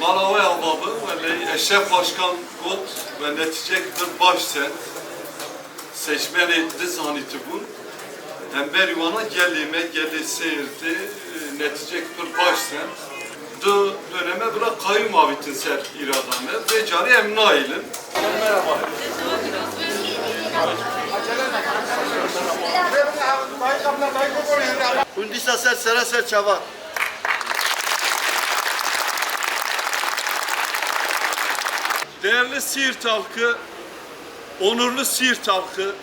Malawi albabı ve Eşref Başkan Got ve neticek bir başsent seçmen etti zaniti bu. Hem berivana gelime geldi seyirdi neticek bir başsent. Du döneme bırak kayyum abitin ser iradame ve cari emna ilin. Hundisa ser sera ser çava. Değerli Siirt halkı, onurlu Siirt halkı,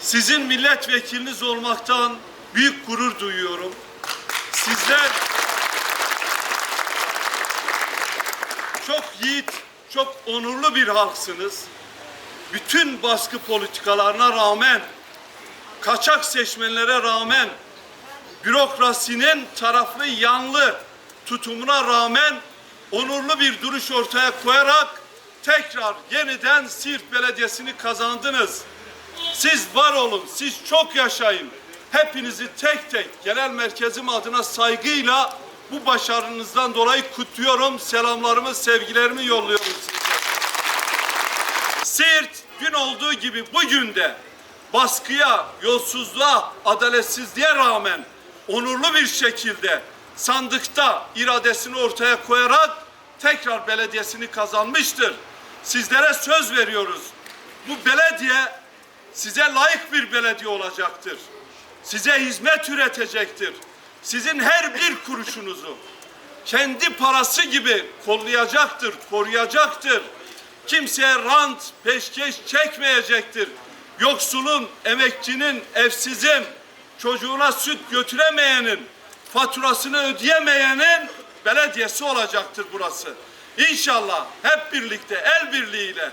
sizin milletvekiliniz olmaktan büyük gurur duyuyorum. Sizler çok yiğit, çok onurlu bir halksınız. Bütün baskı politikalarına rağmen, kaçak seçmenlere rağmen, bürokrasinin taraflı yanlı tutumuna rağmen onurlu bir duruş ortaya koyarak tekrar yeniden Siirt Belediyesi'ni kazandınız. Siz var olun, siz çok yaşayın. Hepinizi tek tek genel merkezim adına saygıyla bu başarınızdan dolayı kutluyorum. Selamlarımı, sevgilerimi yolluyorum size. Siirt dün olduğu gibi bugün de baskıya, yolsuzluğa, adaletsizliğe rağmen onurlu bir şekilde sandıkta iradesini ortaya koyarak tekrar belediyesini kazanmıştır. Sizlere söz veriyoruz. Bu belediye size layık bir belediye olacaktır. Size hizmet üretecektir. Sizin her bir kuruşunuzu kendi parası gibi kollayacaktır, koruyacaktır. Kimseye rant, peşkeş çekmeyecektir. Yoksulun, emekçinin, evsizin, çocuğuna süt götüremeyenin, faturasını ödeyemeyenin belediyesi olacaktır burası. İnşallah hep birlikte, el birliğiyle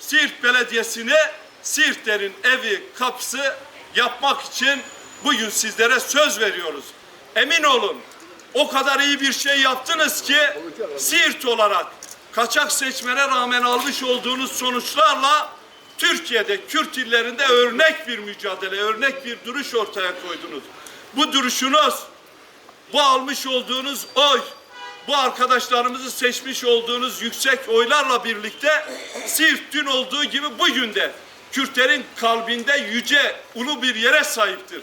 Siirt Belediyesi'ni Siirtlerin evi, kapısı yapmak için bugün sizlere söz veriyoruz. Emin olun o kadar iyi bir şey yaptınız ki Siirt olarak kaçak seçmene rağmen almış olduğunuz sonuçlarla Türkiye'de Kürt illerinde örnek bir mücadele, örnek bir duruş ortaya koydunuz. Bu duruşunuz, bu almış olduğunuz oy, bu arkadaşlarımızı seçmiş olduğunuz yüksek oylarla birlikte Siirt dün olduğu gibi bugün de Kürtlerin kalbinde yüce, ulu bir yere sahiptir.